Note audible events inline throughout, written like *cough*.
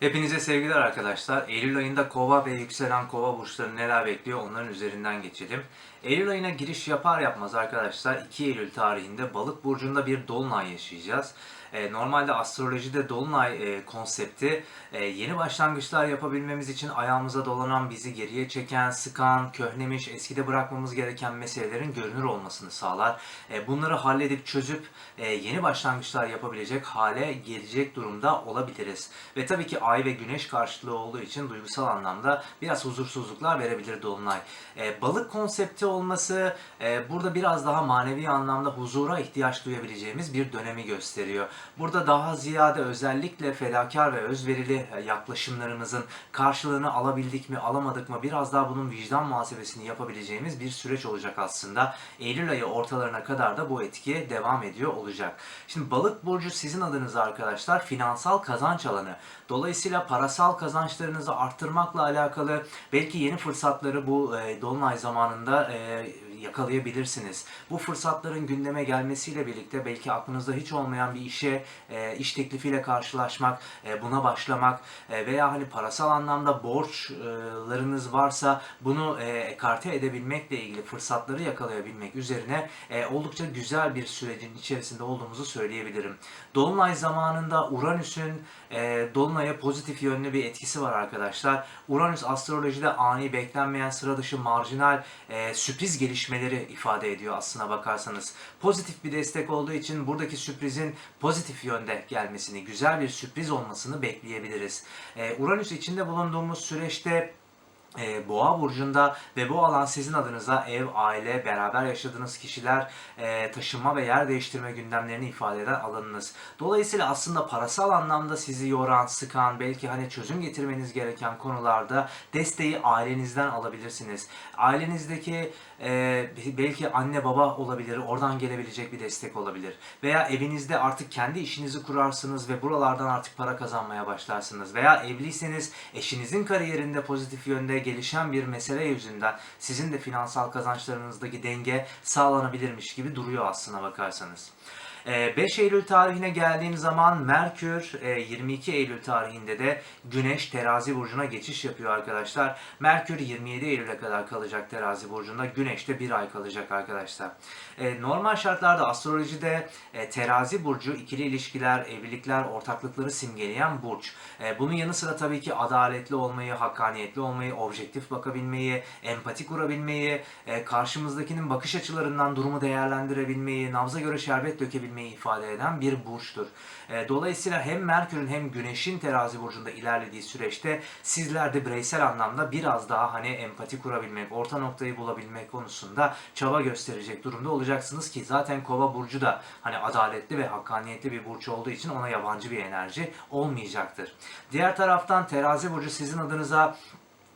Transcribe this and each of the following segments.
Hepinize sevgiler arkadaşlar. Eylül ayında kova ve yükselen kova burçları neler bekliyor onların üzerinden geçelim. Eylül ayına giriş yapar yapmaz arkadaşlar 2 Eylül tarihinde balık burcunda bir dolunay yaşayacağız. Ee, normalde astrolojide dolunay e, konsepti e, yeni başlangıçlar yapabilmemiz için ayağımıza dolanan, bizi geriye çeken, sıkan, köhnemiş, eskide bırakmamız gereken meselelerin görünür olmasını sağlar. E, bunları halledip çözüp e, yeni başlangıçlar yapabilecek hale gelecek durumda olabiliriz. Ve tabii ki ay ve güneş karşıtlığı olduğu için duygusal anlamda biraz huzursuzluklar verebilir Dolunay. E, balık konsepti olması e, burada biraz daha manevi anlamda huzura ihtiyaç duyabileceğimiz bir dönemi gösteriyor. Burada daha ziyade özellikle fedakar ve özverili e, yaklaşımlarımızın karşılığını alabildik mi alamadık mı biraz daha bunun vicdan muhasebesini yapabileceğimiz bir süreç olacak aslında. Eylül ayı ortalarına kadar da bu etki devam ediyor olacak. Şimdi balık burcu sizin adınız arkadaşlar finansal kazanç alanı. Dolayısıyla parasal kazançlarınızı arttırmakla alakalı belki yeni fırsatları bu e, dolunay zamanında e, yakalayabilirsiniz. Bu fırsatların gündeme gelmesiyle birlikte belki aklınızda hiç olmayan bir işe, e, iş teklifiyle karşılaşmak, e, buna başlamak e, veya hani parasal anlamda borçlarınız varsa bunu e, ekarte edebilmekle ilgili fırsatları yakalayabilmek üzerine e, oldukça güzel bir sürecin içerisinde olduğumuzu söyleyebilirim. Dolunay zamanında Uranüs'ün e, Dolunay'a pozitif yönlü bir etkisi var arkadaşlar. Uranüs astrolojide ani, beklenmeyen, sıra dışı, marjinal, e, sürpriz gelişmeleri ifade ediyor aslına bakarsanız. Pozitif bir destek olduğu için buradaki sürprizin pozitif yönde gelmesini, güzel bir sürpriz olmasını bekleyebiliriz. E, Uranüs içinde bulunduğumuz süreçte e, Boğa burcunda ve bu alan sizin adınıza ev, aile, beraber yaşadığınız kişiler, e, taşınma ve yer değiştirme gündemlerini ifade eden alanınız. Dolayısıyla aslında parasal anlamda sizi yoran, sıkan, belki hani çözüm getirmeniz gereken konularda desteği ailenizden alabilirsiniz. Ailenizdeki e, belki anne baba olabilir, oradan gelebilecek bir destek olabilir. Veya evinizde artık kendi işinizi kurarsınız ve buralardan artık para kazanmaya başlarsınız. Veya evliyseniz eşinizin kariyerinde pozitif yönde gelişen bir mesele yüzünden sizin de finansal kazançlarınızdaki denge sağlanabilirmiş gibi duruyor aslına bakarsanız. Ee, 5 Eylül tarihine geldiğim zaman Merkür e, 22 Eylül tarihinde de Güneş terazi burcuna geçiş yapıyor arkadaşlar. Merkür 27 Eylül'e kadar kalacak terazi burcunda. Güneş de bir ay kalacak arkadaşlar. E, Normal şartlarda astrolojide e, terazi burcu ikili ilişkiler, evlilikler, ortaklıkları simgeleyen burç. E, Bunun yanı sıra tabii ki adaletli olmayı, hakkaniyetli olmayı, objektif bakabilmeyi, empati kurabilmeyi, e, karşımızdakinin bakış açılarından durumu değerlendirebilmeyi, nabza göre şerbet dökebilmeyi ifade eden bir burçtur. E, Dolayısıyla hem Merkür'ün hem Güneş'in terazi burcunda ilerlediği süreçte sizler de bireysel anlamda biraz daha hani empati kurabilmek, orta noktayı bulabilmek konusunda çaba gösterecek durumda olacaksınız ki zaten Kova burcu da hani adaletli ve hakkaniyetli bir burç olduğu için ona yabancı bir enerji olmayacaktır. Diğer taraftan terazi burcu sizin adınıza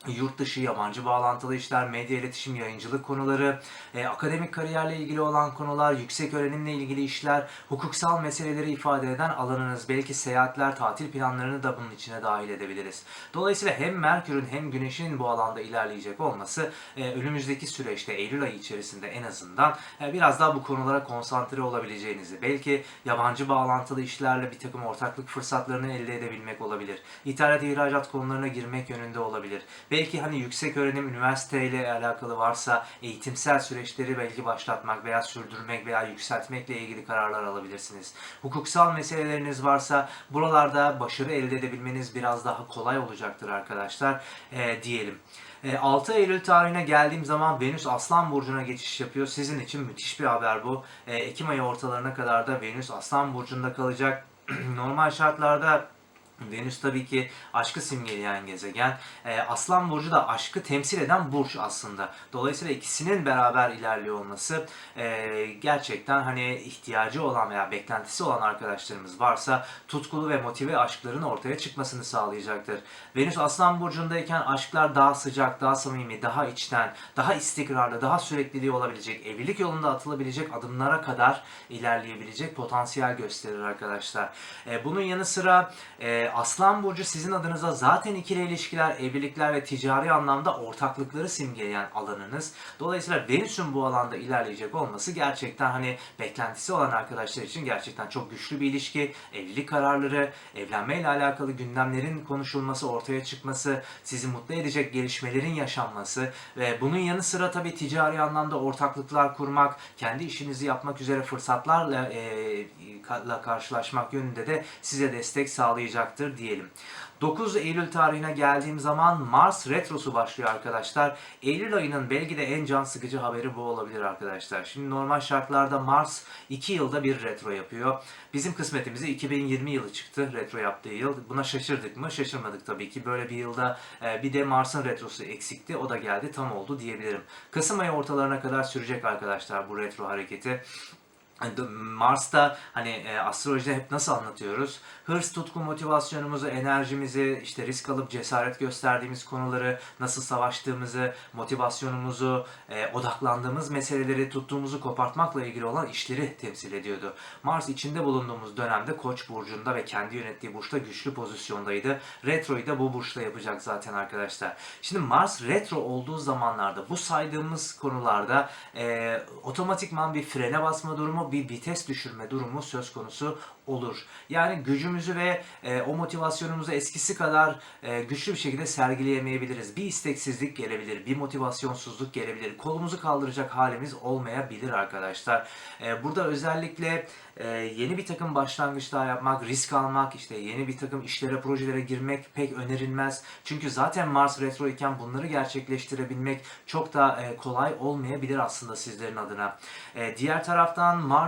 yurt dışı, yabancı bağlantılı işler, medya iletişim, yayıncılık konuları, e, akademik kariyerle ilgili olan konular, yüksek öğrenimle ilgili işler, hukuksal meseleleri ifade eden alanınız, belki seyahatler, tatil planlarını da bunun içine dahil edebiliriz. Dolayısıyla hem Merkür'ün hem Güneş'in bu alanda ilerleyecek olması e, önümüzdeki süreçte Eylül ayı içerisinde en azından e, biraz daha bu konulara konsantre olabileceğinizi, belki yabancı bağlantılı işlerle bir takım ortaklık fırsatlarını elde edebilmek olabilir. İthalat ihracat konularına girmek yönünde olabilir. Belki hani yüksek öğrenim üniversiteyle alakalı varsa eğitimsel süreçleri belki başlatmak veya sürdürmek veya yükseltmekle ilgili kararlar alabilirsiniz. Hukuksal meseleleriniz varsa buralarda başarı elde edebilmeniz biraz daha kolay olacaktır arkadaşlar ee, diyelim. E, 6 Eylül tarihine geldiğim zaman Venüs Aslan Burcu'na geçiş yapıyor. Sizin için müthiş bir haber bu. E, Ekim ayı ortalarına kadar da Venüs Aslan Burcu'nda kalacak. *clears throat* Normal şartlarda Venüs tabii ki aşkı simgeleyen gezegen. Ee, Aslan Burcu da aşkı temsil eden burç aslında. Dolayısıyla ikisinin beraber ilerliyor olması e, gerçekten hani ihtiyacı olan veya beklentisi olan arkadaşlarımız varsa tutkulu ve motive aşkların ortaya çıkmasını sağlayacaktır. Venüs Aslan Burcu'ndayken aşklar daha sıcak, daha samimi, daha içten, daha istikrarlı, daha sürekliliği olabilecek, evlilik yolunda atılabilecek adımlara kadar ilerleyebilecek potansiyel gösterir arkadaşlar. E, bunun yanı sıra e, Aslan Burcu sizin adınıza zaten ikili ilişkiler, evlilikler ve ticari anlamda ortaklıkları simgeleyen alanınız. Dolayısıyla Venüs'ün bu alanda ilerleyecek olması gerçekten hani beklentisi olan arkadaşlar için gerçekten çok güçlü bir ilişki. Evlilik kararları, evlenmeyle alakalı gündemlerin konuşulması, ortaya çıkması, sizi mutlu edecek gelişmelerin yaşanması ve bunun yanı sıra tabii ticari anlamda ortaklıklar kurmak, kendi işinizi yapmak üzere fırsatlarla e, ka- karşılaşmak yönünde de size destek sağlayacaktır diyelim. 9 Eylül tarihine geldiğim zaman Mars Retrosu başlıyor arkadaşlar. Eylül ayının belki de en can sıkıcı haberi bu olabilir arkadaşlar. Şimdi normal şartlarda Mars 2 yılda bir retro yapıyor. Bizim kısmetimize 2020 yılı çıktı retro yaptığı yıl. Buna şaşırdık mı? Şaşırmadık tabii ki. Böyle bir yılda e, bir de Mars'ın retrosu eksikti. O da geldi tam oldu diyebilirim. Kasım ayı ortalarına kadar sürecek arkadaşlar bu retro hareketi. Mars'ta hani e, astrolojide hep nasıl anlatıyoruz? Hırs, tutku, motivasyonumuzu, enerjimizi, işte risk alıp cesaret gösterdiğimiz konuları, nasıl savaştığımızı, motivasyonumuzu, e, odaklandığımız meseleleri, tuttuğumuzu kopartmakla ilgili olan işleri temsil ediyordu. Mars içinde bulunduğumuz dönemde Koç burcunda ve kendi yönettiği burçta güçlü pozisyondaydı. Retroyu da bu burçta yapacak zaten arkadaşlar. Şimdi Mars retro olduğu zamanlarda bu saydığımız konularda e, otomatikman bir frene basma durumu, bir vites düşürme durumu söz konusu olur. Yani gücümüzü ve e, o motivasyonumuzu eskisi kadar e, güçlü bir şekilde sergileyemeyebiliriz. Bir isteksizlik gelebilir, bir motivasyonsuzluk gelebilir. Kolumuzu kaldıracak halimiz olmayabilir arkadaşlar. E, burada özellikle e, yeni bir takım başlangıçlar yapmak, risk almak, işte yeni bir takım işlere, projelere girmek pek önerilmez. Çünkü zaten Mars retro iken bunları gerçekleştirebilmek çok da e, kolay olmayabilir aslında sizlerin adına. E, diğer taraftan Mars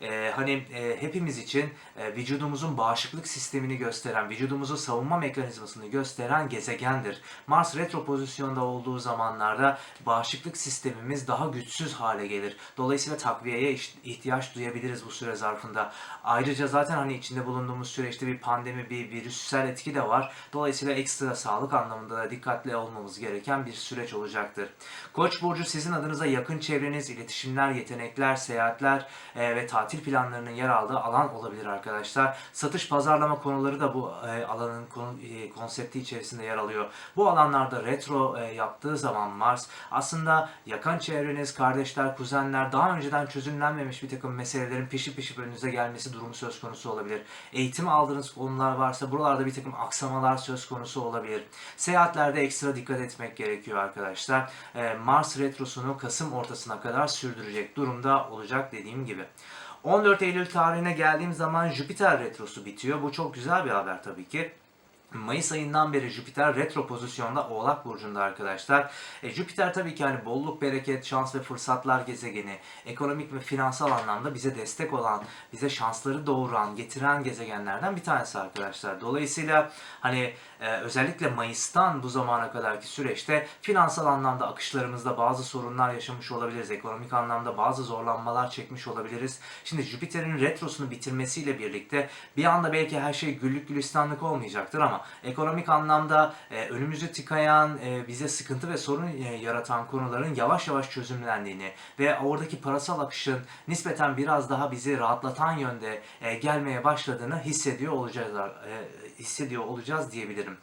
e, hani e, hepimiz için e, vücudumuzun bağışıklık sistemini gösteren, vücudumuzun savunma mekanizmasını gösteren gezegendir. Mars retro pozisyonda olduğu zamanlarda bağışıklık sistemimiz daha güçsüz hale gelir. Dolayısıyla takviyeye ihtiyaç duyabiliriz bu süre zarfında. Ayrıca zaten hani içinde bulunduğumuz süreçte bir pandemi, bir virüsel etki de var. Dolayısıyla ekstra sağlık anlamında da dikkatli olmamız gereken bir süreç olacaktır. Koç burcu sizin adınıza yakın çevreniz, iletişimler, yetenekler, seyahatler e, ve tatil planlarının yer aldığı alan olabilir arkadaşlar. Satış pazarlama konuları da bu e, alanın e, konsepti içerisinde yer alıyor. Bu alanlarda retro yaptığı zaman Mars aslında yakın çevreniz, kardeşler, kuzenler daha önceden çözümlenmemiş bir takım meselelerin pişip pişip önünüze gelmesi durumu söz konusu olabilir. Eğitim aldığınız konular varsa buralarda bir takım aksamalar söz konusu olabilir. Seyahatlerde ekstra dikkat etmek gerekiyor arkadaşlar. Mars retrosunu Kasım ortasına kadar sürdürecek durumda olacak dediğim gibi. 14 Eylül tarihine geldiğim zaman Jüpiter retrosu bitiyor. Bu çok güzel bir haber tabii ki. Mayıs ayından beri Jüpiter retro pozisyonda Oğlak Burcu'nda arkadaşlar. E, Jüpiter tabii ki hani bolluk, bereket, şans ve fırsatlar gezegeni, ekonomik ve finansal anlamda bize destek olan, bize şansları doğuran, getiren gezegenlerden bir tanesi arkadaşlar. Dolayısıyla hani e, özellikle Mayıs'tan bu zamana kadarki süreçte finansal anlamda akışlarımızda bazı sorunlar yaşamış olabiliriz. Ekonomik anlamda bazı zorlanmalar çekmiş olabiliriz. Şimdi Jüpiter'in retrosunu bitirmesiyle birlikte bir anda belki her şey güllük gülistanlık olmayacaktır ama ekonomik anlamda e, önümüzü tıkayan, e, bize sıkıntı ve sorun e, yaratan konuların yavaş yavaş çözümlendiğini ve oradaki parasal akışın nispeten biraz daha bizi rahatlatan yönde e, gelmeye başladığını hissediyor olacağız e, hissediyor olacağız diyebilirim.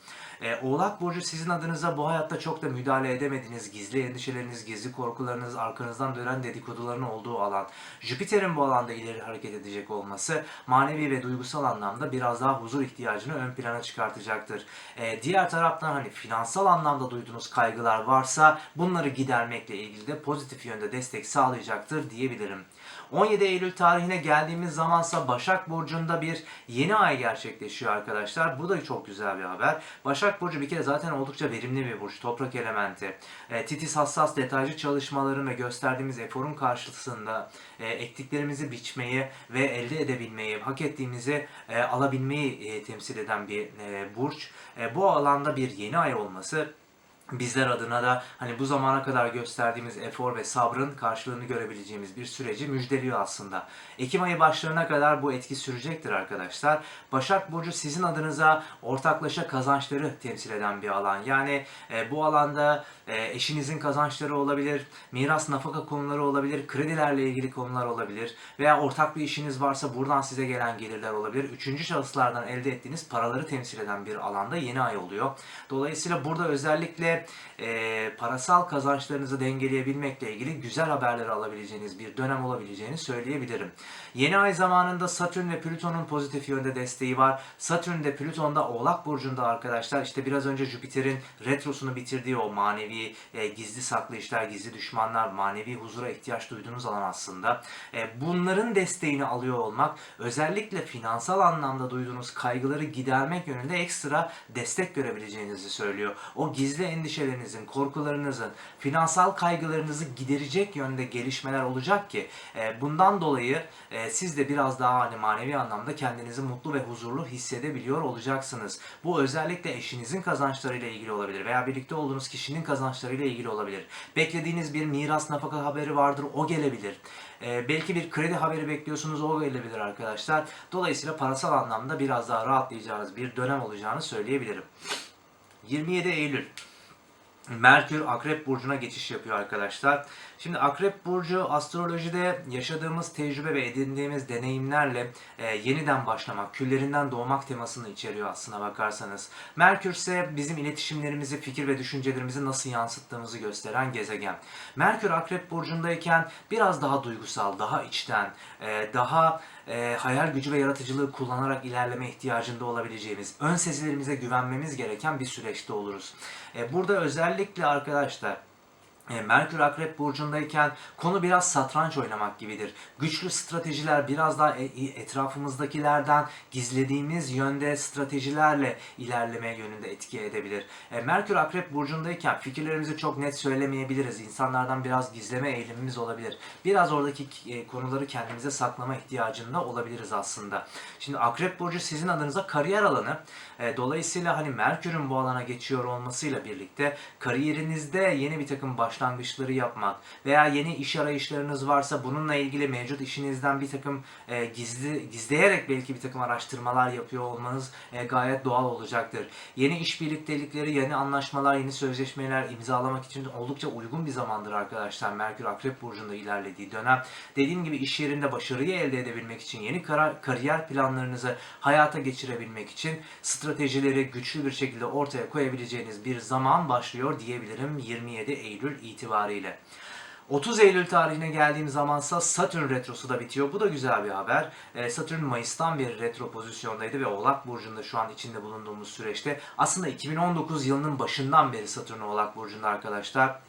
E, Oğlak Burcu sizin adınıza bu hayatta çok da müdahale edemediğiniz gizli endişeleriniz, gizli korkularınız, arkanızdan dönen dedikoduların olduğu alan. Jüpiter'in bu alanda ileri hareket edecek olması manevi ve duygusal anlamda biraz daha huzur ihtiyacını ön plana çıkartacaktır. E, diğer taraftan hani finansal anlamda duyduğunuz kaygılar varsa bunları gidermekle ilgili de pozitif yönde destek sağlayacaktır diyebilirim. 17 Eylül tarihine geldiğimiz zamansa Başak Burcu'nda bir yeni ay gerçekleşiyor arkadaşlar. Bu da çok güzel bir haber. Başak Burcu bir kere zaten oldukça verimli bir burç. Toprak elementi. E, titiz, hassas, detaycı çalışmaların ve gösterdiğimiz eforun karşısında e, ektiklerimizi biçmeyi ve elde edebilmeyi, hak ettiğimizi e, alabilmeyi e, temsil eden bir e, burç. E, bu alanda bir yeni ay olması bizler adına da hani bu zamana kadar gösterdiğimiz efor ve sabrın karşılığını görebileceğimiz bir süreci müjdeliyor aslında. Ekim ayı başlarına kadar bu etki sürecektir arkadaşlar. Başak Burcu sizin adınıza ortaklaşa kazançları temsil eden bir alan. Yani e, bu alanda e, eşinizin kazançları olabilir, miras nafaka konuları olabilir, kredilerle ilgili konular olabilir veya ortak bir işiniz varsa buradan size gelen gelirler olabilir. Üçüncü şahıslardan elde ettiğiniz paraları temsil eden bir alanda yeni ay oluyor. Dolayısıyla burada özellikle e, parasal kazançlarınızı dengeleyebilmekle ilgili güzel haberleri alabileceğiniz bir dönem olabileceğini söyleyebilirim. Yeni ay zamanında Satürn ve Plüton'un pozitif yönde desteği var. Satürn de Plüton'da Oğlak Burcu'nda arkadaşlar işte biraz önce Jüpiter'in retrosunu bitirdiği o manevi e, gizli saklı işler, gizli düşmanlar, manevi huzura ihtiyaç duyduğunuz alan aslında. E, bunların desteğini alıyor olmak özellikle finansal anlamda duyduğunuz kaygıları gidermek yönünde ekstra destek görebileceğinizi söylüyor. O gizli endişelerinizin, korkularınızın, finansal kaygılarınızı giderecek yönde gelişmeler olacak ki e, bundan dolayı e, siz de biraz daha hani manevi anlamda kendinizi mutlu ve huzurlu hissedebiliyor olacaksınız. Bu özellikle eşinizin kazançlarıyla ilgili olabilir veya birlikte olduğunuz kişinin kazançlarıyla ilgili olabilir. Beklediğiniz bir miras nafaka haberi vardır, o gelebilir. E, belki bir kredi haberi bekliyorsunuz, o gelebilir arkadaşlar. Dolayısıyla parasal anlamda biraz daha rahatlayacağınız bir dönem olacağını söyleyebilirim. 27 Eylül Merkür Akrep Burcu'na geçiş yapıyor arkadaşlar. Şimdi Akrep Burcu astrolojide yaşadığımız tecrübe ve edindiğimiz deneyimlerle e, yeniden başlamak, küllerinden doğmak temasını içeriyor aslına bakarsanız. Merkür ise bizim iletişimlerimizi, fikir ve düşüncelerimizi nasıl yansıttığımızı gösteren gezegen. Merkür Akrep Burcu'ndayken biraz daha duygusal, daha içten, e, daha e, hayal gücü ve yaratıcılığı kullanarak ilerleme ihtiyacında olabileceğimiz, ön sezilerimize güvenmemiz gereken bir süreçte oluruz. E, burada özellikle arkadaşlar Merkür Akrep Burcu'ndayken konu biraz satranç oynamak gibidir. Güçlü stratejiler biraz daha e- etrafımızdakilerden gizlediğimiz yönde stratejilerle ilerleme yönünde etki edebilir. E, Merkür Akrep Burcu'ndayken fikirlerimizi çok net söylemeyebiliriz. İnsanlardan biraz gizleme eğilimimiz olabilir. Biraz oradaki e, konuları kendimize saklama ihtiyacında olabiliriz aslında. Şimdi Akrep Burcu sizin adınıza kariyer alanı. E, dolayısıyla hani Merkür'ün bu alana geçiyor olmasıyla birlikte kariyerinizde yeni bir takım başlangıçları yapmak veya yeni iş arayışlarınız varsa bununla ilgili mevcut işinizden bir takım e, gizli gizleyerek belki bir takım araştırmalar yapıyor olmanız e, gayet doğal olacaktır. Yeni iş birliktelikleri, yeni anlaşmalar, yeni sözleşmeler imzalamak için oldukça uygun bir zamandır arkadaşlar. Merkür Akrep Burcu'nda ilerlediği dönem. Dediğim gibi iş yerinde başarıyı elde edebilmek için, yeni kara- kariyer planlarınızı hayata geçirebilmek için stratejileri güçlü bir şekilde ortaya koyabileceğiniz bir zaman başlıyor diyebilirim 27 Eylül itibariyle. 30 Eylül tarihine geldiğim zamansa Satürn retrosu da bitiyor. Bu da güzel bir haber. Ee, Satürn Mayıs'tan beri retro pozisyondaydı ve Oğlak Burcu'nda şu an içinde bulunduğumuz süreçte. Aslında 2019 yılının başından beri Satürn Oğlak Burcu'nda arkadaşlar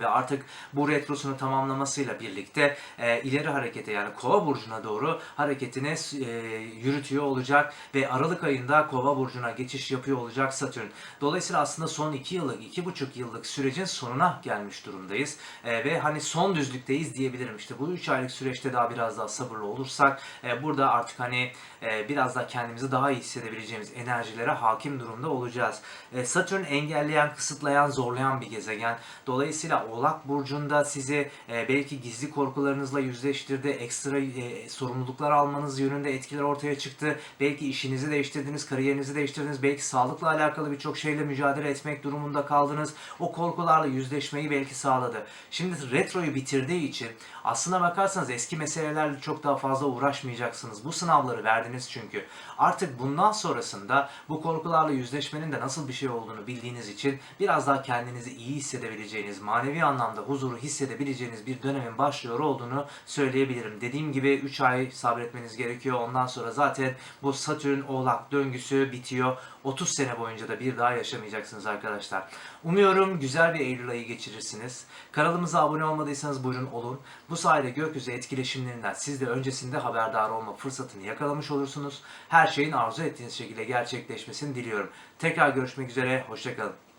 ve artık bu retrosunu tamamlamasıyla birlikte e, ileri harekete yani Kova burcuna doğru hareketini e, yürütüyor olacak ve Aralık ayında Kova burcuna geçiş yapıyor olacak Satürn. Dolayısıyla aslında son 2 yıllık, 2,5 yıllık sürecin sonuna gelmiş durumdayız. E, ve hani son düzlükteyiz diyebilirim. İşte bu 3 aylık süreçte daha biraz daha sabırlı olursak e, burada artık hani e, biraz daha kendimizi daha iyi hissedebileceğimiz enerjilere hakim durumda olacağız. E, Satürn engelleyen, kısıtlayan, zorlayan bir gezegen. Dolayısıyla Oğlak Burcu'nda sizi e, belki gizli korkularınızla yüzleştirdi, ekstra e, sorumluluklar almanız yönünde etkiler ortaya çıktı. Belki işinizi değiştirdiniz, kariyerinizi değiştirdiniz, belki sağlıkla alakalı birçok şeyle mücadele etmek durumunda kaldınız. O korkularla yüzleşmeyi belki sağladı. Şimdi retroyu bitirdiği için aslına bakarsanız eski meselelerle çok daha fazla uğraşmayacaksınız. Bu sınavları verdiniz çünkü. Artık bundan sonrasında bu korkularla yüzleşmenin de nasıl bir şey olduğunu bildiğiniz için biraz daha kendinizi iyi hissedebileceğiniz, manevi anlamda huzuru hissedebileceğiniz bir dönemin başlıyor olduğunu söyleyebilirim. Dediğim gibi 3 ay sabretmeniz gerekiyor. Ondan sonra zaten bu Satürn Oğlak döngüsü bitiyor. 30 sene boyunca da bir daha yaşamayacaksınız arkadaşlar. Umuyorum güzel bir Eylül ayı geçirirsiniz. Kanalımıza abone olmadıysanız buyurun olun. Bu sayede gökyüzü etkileşimlerinden siz de öncesinde haberdar olma fırsatını yakalamış olursunuz. Her şeyin arzu ettiğiniz şekilde gerçekleşmesini diliyorum. Tekrar görüşmek üzere, hoşçakalın.